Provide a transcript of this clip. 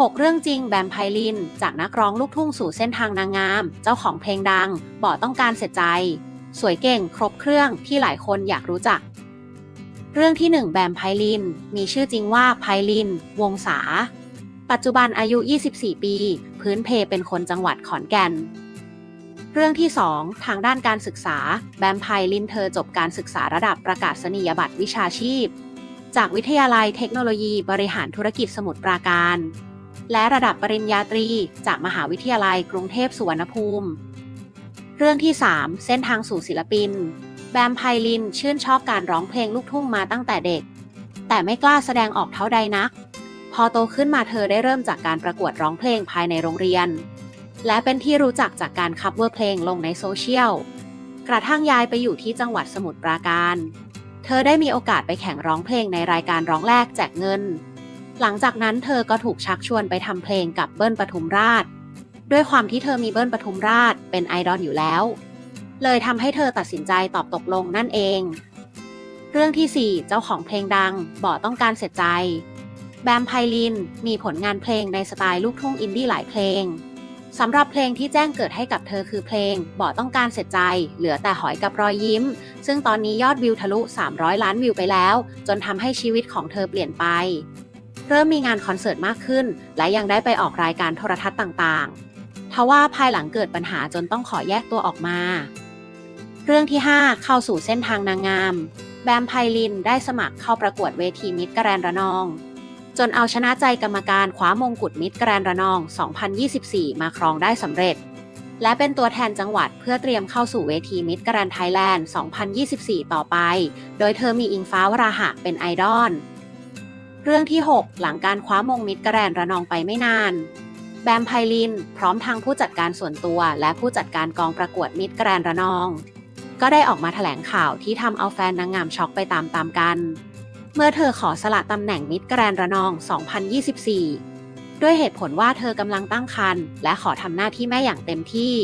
6 เรื่องจริงแบมไพลิน จากนักร้องลูกทุ่งสู่เส้นทางนางงาม เจ้าของเพลงดังบอต้องการเสียใจ สวยเก่งครบเครื่องที่หลายคนอยากรู้จัก เรื่องที่ 1 แบมไพลิน มีชื่อจริงว่าไพลิน วงศา ปัจจุบันอายุ 24 ปี พื้นเพเป็นคนจังหวัดขอนแก่น เรื่องที่ 2 ทางด้านการศึกษา แบมไพลินเธอจบการศึกษาระดับประกาศนียบัตรวิชาชีพ จากวิทยาลัยเทคโนโลยีบริหารธุรกิจสมุทรปราการ และระดับปริญญาตรี จากมหาวิทยาลัยกรุงเทพสุวรรณภูมิ เรื่องที่ 3 เส้นทางสู่ศิลปิน แบมไพลินชื่นชอบการร้องเพลงลูกทุ่งมาตั้งแต่เด็ก แต่ไม่กล้าแสดงออกเท่าใดนัก พอโตขึ้นมาเธอได้เริ่มจากการประกวดร้องเพลงภายในโรงเรียน และเป็นที่รู้จักจากการคัฟเวอร์เพลงลงในโซเชียลกระทั่งย้ายไปอยู่ที่จังหวัดสมุทรปราการ เธอได้มีโอกาสไปแข่งร้องเพลงในรายการร้องแรกแจกเงิน หลังจากนั้นเธอก็ถูกชักชวนไปทำเพลงกับเบิ้ลปทุมราช ด้วยความที่เธอมีเบิ้ลปทุมราชเป็นไอดอลอยู่แล้ว เลยทำให้เธอตัดสินใจตอบตกลงนั่นเอง เรื่องที่ 4 เจ้าของเพลงดังบอต้องการเสียใจ แบมไพลินมีผลงานเพลงในสไตล์ลูกทุ่งอินดี้หลายเพลงสำหรับเพลงที่แจ้งเกิดให้กับเธอคือเพลงบอต้องการเสียใจ เหลือแต่หอยกับรอยยิ้ม ซึ่งตอนนี้ยอดวิวทะลุ 300 ล้านวิวไปแล้ว จนทำให้ชีวิตของเธอเปลี่ยนไป เริ่มมีงานคอนเสิร์ตมากขึ้น และยังได้ไปออกรายการโทรทัศน์ต่างๆ ทว่าภายหลังเกิดปัญหาจนต้องขอแยกตัวออกมา เรื่องที่ 5 เข้าสู่เส้นทางนางงาม แบมไพลินได้สมัครเข้าประกวดเวทีมิตรแกรนด์ระนอง จนเอาชนะใจกรรมการคว้ามงกุฎมิตรแกรนด์ระนอง 2024 มาครองได้สำเร็จ และเป็นตัวแทนจังหวัดเพื่อเตรียมเข้าสู่เวทีมิตรแกรนด์ไทยแลนด์ 2024 ต่อไป โดยเธอมีอิงฟ้าวราหะเป็นไอดอล เรื่องที่ 6 หลังการคว้ามงมิตรแกรนด์ระนองไปไม่นาน แบมไพลิน พร้อมทางผู้จัดการส่วนตัว และผู้จัดการกองประกวดมิตรแกรนด์ระนอง ก็ได้ออกมาแถลงข่าวที่ทำเอาแฟนนางงามช็อกไปตามๆกัน เมื่อเธอขอสละตำแหน่งมิตรแกรนด์ระนอง 2024 ด้วยเหตุผลว่าเธอกำลังตั้งครรภ์และขอทำหน้าที่แม่อย่างเต็มที่